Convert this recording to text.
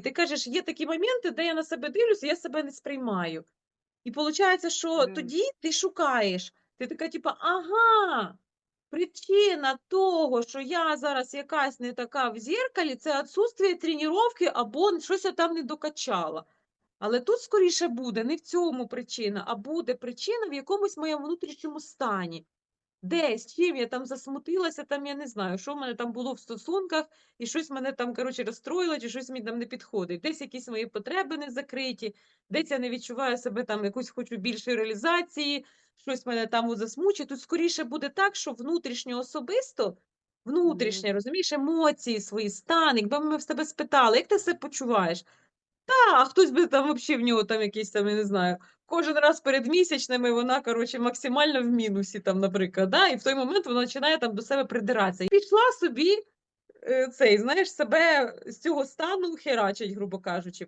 Ти кажеш, є такі моменти, де я на себе дивлюся, я себе не сприймаю. І виходить, що Мгм. тоді ти шукаєш. Ти така, типа, ага, причина того, що я зараз якась не така в зеркалі, це відсутствие тренування або щось я там не докачала. Але тут скоріше буде не в цьому причина, а буде причина в якомусь моєму внутрішньому стані. Десь, чим я там засмутилася, там я не знаю, що в мене там було в стосунках, і щось мене там, коротше, розстроїло, чи щось мені там не підходить. Десь якісь мої потреби не закриті, десь я не відчуваю себе там якусь хочу більшої реалізації, щось мене там от засмучує. Тут скоріше буде так, що внутрішньо особисто, внутрішнє, розумієш, емоції свої, стан, якби ми в тебе спитали, як ти себе почуваєш? Та, а хтось би там взагалі в нього там якийсь там, я не знаю, кожен раз перед місячними вона, коротше, максимально в мінусі, там, наприклад, да? і в той момент вона починає там до себе придиратися. І пішла собі е, цей, знаєш, себе з цього стану херачить, грубо кажучи.